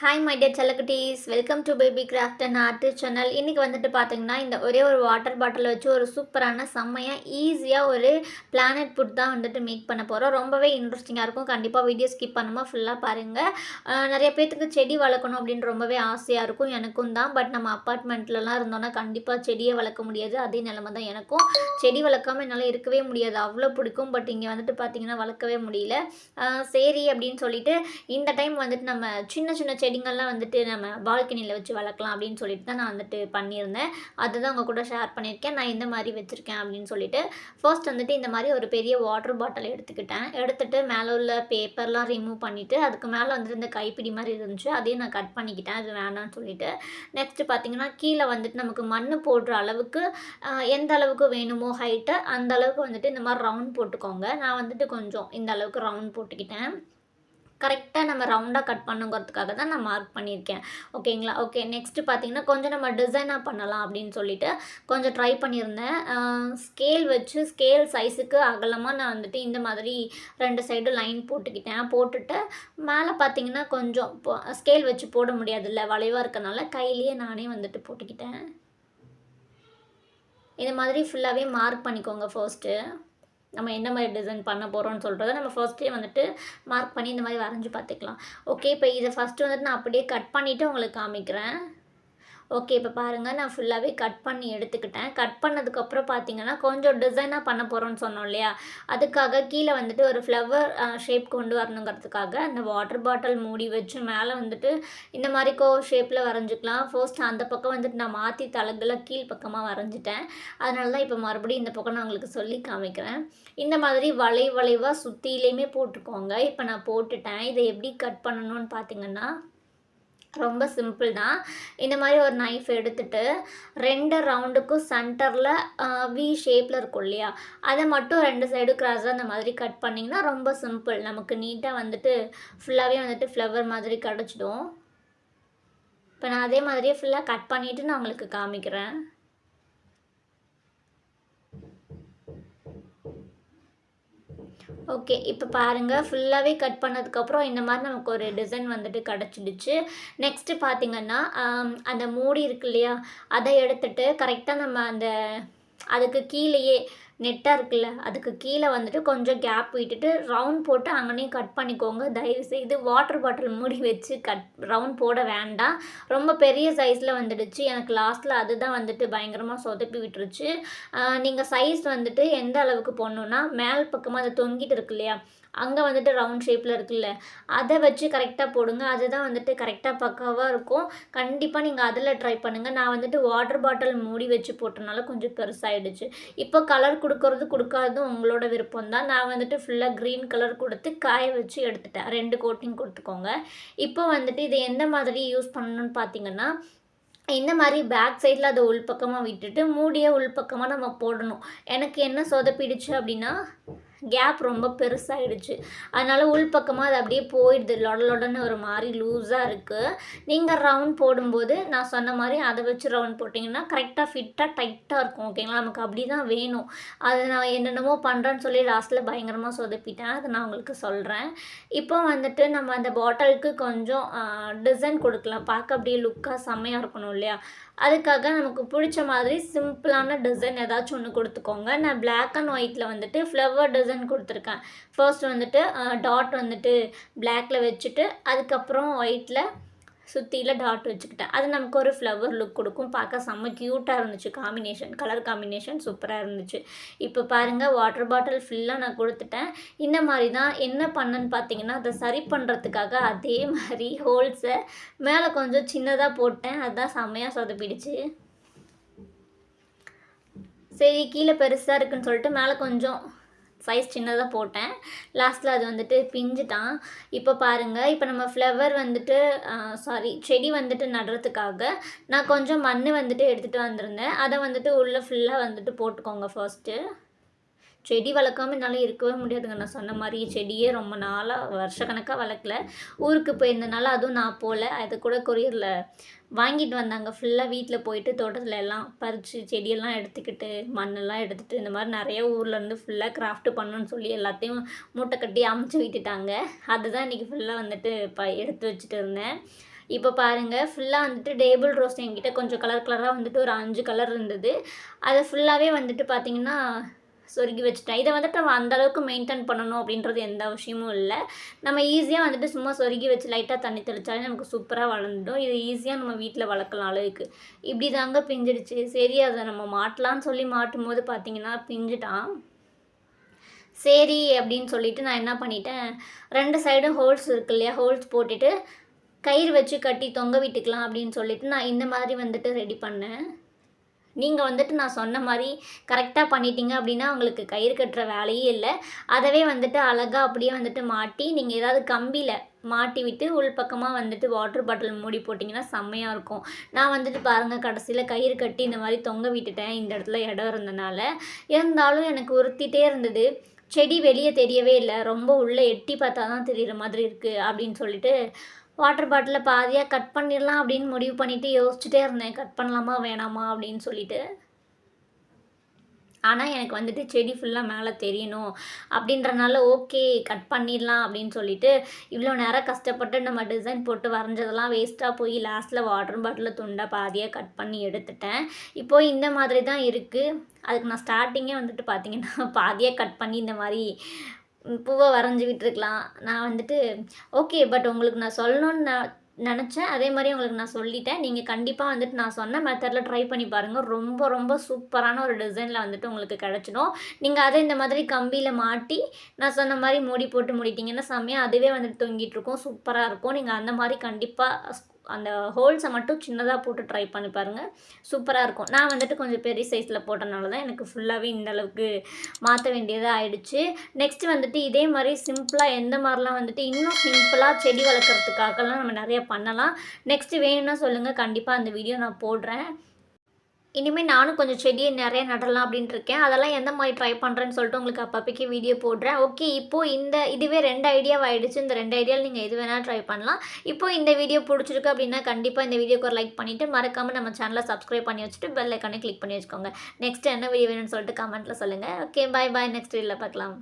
Hi my day செல்லக்குட்டீஸ் welcome to baby craft and art channel இன்றைக்கி வந்துட்டு பார்த்தீங்கன்னா இந்த ஒரே ஒரு வாட்டர் பாட்டில் வச்சு ஒரு சூப்பரான செம்மையாக ஈஸியாக ஒரு பிளானட் ஃபுட் தான் வந்துட்டு மேக் பண்ண போகிறோம் ரொம்பவே இன்ட்ரெஸ்டிங்காக இருக்கும். கண்டிப்பாக வீடியோ ஸ்கிப் பண்ணாமல் ஃபுல்லாக பாருங்கள் நிறைய பேர்த்துக்கு செடி வளர்க்கணும் அப்படின்னு ரொம்பவே ஆசையாக இருக்கும். எனக்கும் தான். பட் நம்ம அப்பார்ட்மெண்ட்லலாம் இருந்தோம்னா கண்டிப்பாக செடியை வளர்க்க முடியாது. அதே நிலமை தான் எனக்கும். செடி வளர்க்காம என்னால் இருக்கவே முடியாது. அவ்வளோ பிடிக்கும். பட் இங்கே வந்துட்டு பார்த்தீங்கன்னா வளர்க்கவே முடியல. சரி அப்படின்னு சொல்லிட்டு இந்த டைம் வந்துட்டு நம்ம சின்ன சின்ன செடிங்கள்லாம் வந்துட்டு நம்ம பால்கனியில் வச்சு வளர்க்கலாம் அப்படின்னு சொல்லிட்டு தான் நான் வந்துட்டு பண்ணியிருந்தேன். அதுதான் உங்கள் கூட ஷேர் பண்ணியிருக்கேன். நான் இந்த மாதிரி வச்சுருக்கேன் அப்படின்னு சொல்லிட்டு. ஃபர்ஸ்ட் வந்துட்டு இந்த மாதிரி ஒரு பெரிய வாட்டர் பாட்டில் எடுத்துக்கிட்டேன். எடுத்துட்டு மேலே உள்ள பேப்பர்லாம் ரிமூவ் பண்ணிவிட்டு அதுக்கு மேலே வந்துட்டு இந்த கைப்பிடி மாதிரி இருந்துச்சு. அதையும் நான் கட் பண்ணிக்கிட்டேன். அது வேணாம்னு சொல்லிட்டு. நெக்ஸ்ட்டு பார்த்தீங்கன்னா கீழே வந்துட்டு நமக்கு மண் போடுற அளவுக்கு எந்த அளவுக்கு வேணுமோ ஹைட்டு அந்த அளவுக்கு வந்துட்டு இந்த மாதிரி ரவுண்ட் போட்டுக்கோங்க. நான் வந்துட்டு கொஞ்சம் இந்த அளவுக்கு ரவுண்ட் போட்டுக்கிட்டேன். கரெக்டாக நம்ம ரவுண்டாக கட் பண்ணுங்கிறதுக்காக தான் நான் மார்க் பண்ணியிருக்கேன். ஓகேங்களா ஓகே நெக்ஸ்ட்டு பார்த்தீங்கன்னா கொஞ்சம் நம்ம டிசைனாக பண்ணலாம் அப்படின்னு சொல்லிட்டு கொஞ்சம் ட்ரை பண்ணியிருந்தேன். ஸ்கேல் வச்சு ஸ்கேல் சைஸுக்கு அகலமாக நான் வந்துட்டு இந்த மாதிரி ரெண்டு சைடும் லைன் போட்டுக்கிட்டேன். போட்டுட்டு மேலே பார்த்தீங்கன்னா கொஞ்சம் ஸ்கேல் வச்சு போட முடியாதுல்ல வளைவாக இருக்கனால கையிலேயே நானே வந்துட்டு போட்டுக்கிட்டேன். இந்த மாதிரி ஃபுல்லாகவே மார்க் பண்ணிக்கோங்க ஃபர்ஸ்ட்டு நம்ம என்ன மாதிரி டிசைன் பண்ண போகிறோம்னு சொல்கிறத நம்ம ஃபஸ்ட்டே வந்துட்டு மார்க் பண்ணி இந்த மாதிரி வரைஞ்சி பார்த்துக்கலாம். ஓகே இப்போ இதை ஃபஸ்ட்டு வந்துட்டு நான் அப்படியே கட் பண்ணிவிட்டு உங்களுக்கு காமிக்கிறேன். ஓகே இப்போ பாருங்கள் நான் ஃபுல்லாகவே கட் பண்ணி எடுத்துக்கிட்டேன். கட் பண்ணதுக்கப்புறம் பார்த்தீங்கன்னா கொஞ்சம் டிசைனாக பண்ண போகிறோம்னு சொன்னோம் இல்லையா? அதுக்காக கீழே வந்துட்டு ஒரு ஃப்ளவர் ஷேப் கொண்டு வரணுங்கிறதுக்காக அந்த வாட்டர் பாட்டில் மூடி வச்சு மேலே வந்துட்டு இந்த மாதிரி கோ ஷேப்பில் வரைஞ்சிக்கலாம். ஃபர்ஸ்ட் அந்த பக்கம் வந்துட்டு நான் மாற்றி தலகில் கீழ் பக்கமாக வரைஞ்சிட்டேன். அதனால தான் இப்போ மறுபடியும் இந்த பக்கம் நான் உங்களுக்கு சொல்லி காமிக்கிறேன். இந்த மாதிரி வளை வளைவாக சுற்றிலையுமே போட்டுக்கோங்க. இப்போ நான் போட்டுட்டேன். இதை எப்படி கட் பண்ணணும்னு பார்த்தீங்கன்னா ரொம்ப சிம்பிள் தான். இந்த மாதிரி ஒரு நைஃப் எடுத்துட்டு ரெண்டு ரவுண்டுக்கும் சென்டரில் வி ஷேப்பில் இருக்கும் இல்லையா? அதை மட்டும் ரெண்டு சைடு கிராஸாக அந்த மாதிரி கட் பண்ணிங்கன்னா ரொம்ப சிம்பிள். நமக்கு நீட்டாக வந்துட்டு ஃபுல்லாகவே வந்துட்டு ஃப்ளவர் மாதிரி கிடச்சிடும். இப்போ நான் அதே மாதிரியே ஃபுல்லாக கட் பண்ணிவிட்டு நான் உங்களுக்கு காமிக்கிறேன். ஓகே இப்போ பாருங்கள் ஃபுல்லாகவே கட் பண்ணதுக்கப்புறம் இந்த மாதிரி நமக்கு ஒரு டிசைன் வந்துட்டு கிடச்சிடுச்சு. நெக்ஸ்ட்டு பார்த்திங்கன்னா அந்த மூடி இருக்கு இல்லையா? அதை எடுத்துகிட்டு கரெக்டாக நம்ம அந்த அதுக்கு கீழேயே நெட்டாக இருக்குல்ல அதுக்கு கீழே வந்துட்டு கொஞ்சம் கேப் விட்டுட்டு ரவுண்ட் போட்டு அங்கனையும் கட் பண்ணிக்கோங்க. தயவு செய்து வாட்டர் பாட்டில் மூடி வச்சு கட் ரவுண்ட் போட வேண்டாம். ரொம்ப பெரிய சைஸில் வந்துடுச்சு. எனக்கு லாஸ்ட்டில் அதுதான் வந்துட்டு பயங்கரமாக சொதப்பி விட்டுருச்சு. நீங்கள் சைஸ் வந்துட்டு எந்த அளவுக்கு போடணுன்னா மேல் பக்கமாக அது தொங்கிட்டு இருக்கு இல்லையா அங்கே வந்துட்டு ரவுண்ட் ஷேப்பில் இருக்குல்ல அதை வச்சு கரெக்டாக போடுங்க. அதுதான் வந்துட்டு கரெக்டாக பக்காவாக இருக்கும். கண்டிப்பாக நீங்கள் அதில் ட்ரை பண்ணுங்கள் நான் வந்துட்டு வாட்டர் பாட்டில் மூடி வச்சு போட்டனால கொஞ்சம் பெருசாகிடுச்சு இப்போ கலர் கொடுக்கறது கொடுக்காததும் உங்களோட விருப்பம் தான் நான் வந்துட்டு ஃபுல்லாக க்ரீன் கலர் கொடுத்து காய வச்சு எடுத்துட்டேன். ரெண்டு கோட்டிங் கொடுத்துக்கோங்க. இப்போ வந்துட்டு இதை எந்த மாதிரி யூஸ் பண்ணணும்னு பார்த்தீங்கன்னா இந்த மாதிரி பேக் சைடில் அதை உள்பக்கமாக விட்டுட்டு மூடியை உள்பக்கமாக நம்ம போடணும். எனக்கு என்ன சொதப்பிடுச்சு அப்படின்னா கேப் ரொம்ப பெருசாகிடுச்சு அதனால் உள்பக்கமாக அது அப்படியே போயிடுது. லொடலொடன்னு ஒரு மாதிரி லூஸாக இருக்குது நீங்கள் ரவுண்ட் போடும்போது நான் சொன்ன மாதிரி அதை வச்சு ரவுண்ட் போட்டிங்கன்னா கரெக்டாக ஃபிட்டாக டைட்டாக இருக்கும் ஓகேங்களா நமக்கு அப்படி தான் வேணும். அதை நான் என்னென்னமோ பண்ணுறேன்னு சொல்லி லாஸ்ட்டில் பயங்கரமாக சொதப்பிட்டேன். அதை நான் உங்களுக்கு சொல்கிறேன் இப்போ வந்துட்டு நம்ம அந்த பாட்டிலுக்கு கொஞ்சம் டிசைன் கொடுக்கலாம். பார்க்க அப்படியே லுக்காக செம்மையாக இருக்கணும் இல்லையா? அதுக்காக நமக்கு பிடிச்ச மாதிரி சிம்பிளான டிசைன் ஏதாச்சும் ஒன்று கொடுத்துக்கோங்க. நான் பிளாக் அண்ட் ஒயிட்டில் வந்துட்டு ஃப்ளவர் டிசைன் கொடுத்துருக்கேன். ஃபர்ஸ்ட் வந்துட்டு டாட் வந்துட்டு பிளாக்ல வச்சுட்டு அதுக்கப்புறம் ஒயிட்டில் சுற்றியில் டாட் வச்சுக்கிட்டேன். அது நமக்கு ஒரு ஃப்ளவர் லுக் கொடுக்கும். பார்க்க செம்ம க்யூட்டாக இருந்துச்சு. காம்பினேஷன் கலர் காம்பினேஷன் சூப்பராக இருந்துச்சு. இப்போ பாருங்கள் வாட்டர் பாட்டில் ஃபுல்லாக நான் கொடுத்துட்டேன். இந்த மாதிரி தான் என்ன பண்ணேன்னு பார்த்தீங்கன்னா அதை சரி பண்ணுறதுக்காக அதே மாதிரி ஹோல்ஸை மேலே கொஞ்சம் சின்னதாக போட்டேன். அதுதான் செம்மையாக சொதப்பிடுச்சு. சரி கீழே பெருசாக இருக்குன்னு சொல்லிட்டு மேலே கொஞ்சம் சைஸ் சின்னதாக போட்டேன். லாஸ்ட்டில் அது வந்துட்டு பிஞ்சுட்டான் இப்போ பாருங்கள் இப்போ நம்ம ஃப்ளவர் வந்துட்டு சாரி செடி வந்துட்டு நடுறதுக்காக நான் கொஞ்சம் மண் வந்துட்டு எடுத்துகிட்டு வந்திருந்தேன். அதை வந்துட்டு உள்ளே ஃபுல்லாக வந்துட்டு போட்டுக்கோங்க ஃபர்ஸ்ட்டு செடி வளர்க்காம என்னால் இருக்கவே முடியாதுங்க. நான் சொன்ன மாதிரி செடியே ரொம்ப நாளாக வருஷக்கணக்காக வளர்க்கல. ஊருக்கு போயிருந்தனால அதுவும் நான் போகல அது கூட கொரியரில் வாங்கிட்டு வந்தாங்க. ஃபுல்லாக வீட்டில் போயிட்டு தோட்டத்தில் எல்லாம் பறித்து செடியெல்லாம் எடுத்துக்கிட்டு மண்ணெல்லாம் எடுத்துகிட்டு இந்த மாதிரி நிறைய ஊர்லேருந்து ஃபுல்லாக கிராஃப்ட் பண்ணணும்னு சொல்லி எல்லாத்தையும் மூட்டை கட்டி அமுச்சு விட்டுட்டாங்க. அதுதான் இன்றைக்கி ஃபுல்லாக வந்துட்டு இப்போ எடுத்து வச்சுட்டு இருந்தேன். இப்போ பாருங்கள் ஃபுல்லாக வந்துட்டு டேபிள் ரோஸ் என்கிட்ட கொஞ்சம் கலர் கலராக வந்துட்டு ஒரு அஞ்சு கலர் இருந்தது. அதை ஃபுல்லாகவே வந்துட்டு பார்த்திங்கன்னா சொருகி வச்சுட்டேன். இதை வந்துட்டு நம்ம அந்தளவுக்கு மெயின்டைன் பண்ணணும் அப்படின்றது எந்த விஷயமும் இல்லை. நம்ம ஈஸியாக வந்துட்டு சும்மா சொருகி வச்சு லைட்டாக தண்ணி தெளித்தாலே நமக்கு சூப்பராக வளர்ந்துடும். இது ஈஸியாக நம்ம வீட்டில் வளர்க்கலாம் அளவுக்கு இப்படி தாங்க பிஞ்சிடுச்சு. சரி அதை நம்ம மாட்டலான்னு சொல்லி மாட்டும் போது பார்த்திங்கன்னா பிஞ்சுட்டான். சரி அப்படின்னு சொல்லிட்டு நான் என்ன பண்ணிட்டேன்? ரெண்டு சைடும் ஹோல்ஸ் இருக்கு இல்லையா? ஹோல்ஸ் போட்டுட்டு கயிறு வச்சு கட்டி தொங்க விட்டுக்கலாம் அப்படின்னு சொல்லிட்டு நான் இந்த மாதிரி வந்துட்டு ரெடி பண்ணேன். நீங்கள் வந்துட்டு நான் சொன்ன மாதிரி கரெக்டாக பண்ணிட்டீங்க அப்படின்னா உங்களுக்கு கயிறு கட்டுற வேலையே இல்லை. அதவே வந்துட்டு அழகாக அப்படியே வந்துட்டு மாட்டி நீங்கள் ஏதாவது கம்பியில் மாட்டி விட்டு உள் பக்கமாக வந்துட்டு வாட்டர் பாட்டில் மூடி போட்டிங்கன்னா செம்மையாக இருக்கும். நான் வந்துட்டு பாருங்கள் கடைசியில் கயிறு கட்டி இந்த மாதிரி தொங்க விட்டுட்டேன். இந்த இடத்துல இடம் இருந்தனால. இருந்தாலும் எனக்கு உறுத்திட்டே இருந்தது. செடி வெளியே தெரியவே இல்லை. ரொம்ப உள்ளே எட்டி பார்த்தா தான் தெரிகிற மாதிரி இருக்குது அப்படின்னு சொல்லிட்டு வாட்டர் பாட்டிலை பாதியாக கட் பண்ணிடலாம் அப்படின்னு முடிவு பண்ணிவிட்டு யோசிச்சுட்டே இருந்தேன். கட் பண்ணலாமா வேணாமா அப்படின்னு சொல்லிட்டு. ஆனால் எனக்கு வந்துட்டு செடி ஃபுல்லாக மேலே தெரியணும். அப்படின்றனால ஓகே கட் பண்ணிடலாம் அப்படின்னு சொல்லிட்டு இவ்வளோ நேரம் கஷ்டப்பட்டு நம்ம டிசைன் போட்டு வரைஞ்சதெல்லாம் வேஸ்ட்டாக போய் லாஸ்ட்டில் வாட்டர் பாட்டிலில் துண்டை பாதியாக கட் பண்ணி எடுத்துட்டேன். இப்போது இந்த மாதிரி தான் இருக்குது அதுக்கு நான் ஸ்டார்டிங்கே வந்துட்டு பார்த்தீங்கன்னா பாதியாக கட் பண்ணி இந்த மாதிரி பூவை வரைஞ்சி விட்டுருக்கலாம் நான் வந்துட்டு ஓகே பட் உங்களுக்கு நான் சொல்லணுன்னு நான் நினச்சேன். அதே மாதிரி உங்களுக்கு நான் சொல்லிட்டேன். நீங்கள் கண்டிப்பாக வந்துட்டு நான் சொன்ன மெத்தடில் ட்ரை பண்ணி பாருங்கள் ரொம்ப ரொம்ப சூப்பரான ஒரு டிசைனில் வந்துட்டு உங்களுக்கு கிடச்சிடும். நீங்கள் அதை இந்த மாதிரி கம்பியில் மாட்டி நான் சொன்ன மாதிரி மூடி போட்டு முடிட்டிங்கன்னா செம்மையாக அதுவே வந்துட்டு தொங்கிட்டுருக்கும். சூப்பராக இருக்கும். நீங்கள் அந்த மாதிரி கண்டிப்பாக அந்த ஹோல்ஸை மட்டும் சின்னதாக போட்டு ட்ரை பண்ணி பாருங்கள் சூப்பராக இருக்கும். நான் வந்துட்டு கொஞ்சம் பெரிய சைஸில் போட்டனால தான் எனக்கு ஃபுல்லாகவே இந்த அளவுக்கு மாற்ற வேண்டியதாக ஆயிடுச்சு. நெக்ஸ்ட் வந்துட்டு இதே மாதிரி சிம்பிளாக எந்த மாதிரிலாம் வந்துட்டு இன்னும் சிம்பிளாக செடி வளர்க்குறதுக்காகலாம் நம்ம நிறைய பண்ணலாம். நெக்ஸ்ட்டு வேணும்னா சொல்லுங்கள் கண்டிப்பாக அந்த வீடியோ நான் போடுறேன். இனிமேல் நானும் கொஞ்சம் செடியை நிறைய நடலாம் அப்படின்ட்டு இருக்கேன் அதெல்லாம் எந்த மாதிரி ட்ரை பண்ணுறேன்னு சொல்லிட்டு உங்களுக்கு அப்பப்போக்கி வீடியோ போடுறேன். ஓகே இப்போது இந்த இதுவே ரெண்டு ஐடியாவாகிடுச்சு இந்த ரெண்டு ஐடியாவில் நீங்கள் எது வேணால் ட்ரை பண்ணலாம். இப்போது இந்த வீடியோ பிடிச்சிருக்கு அப்படின்னா கண்டிப்பாக இந்த வீடியோக்கு ஒரு லைக் பண்ணிவிட்டு மறக்காமல் நம்ம சேனலை சப்ஸ்கிரைப் பண்ணி வச்சுட்டு பெல் ஐக்கானே கிளிக் பண்ணி வச்சுக்கோங்க. நெக்ஸ்ட் என்ன வீடியோ வேணும்னு சொல்லிட்டு கமெண்ட்டில் சொல்லுங்கள் ஓகே பாய் பாய் நெக்ஸ்ட் வீடியோவில் பார்க்கலாம்.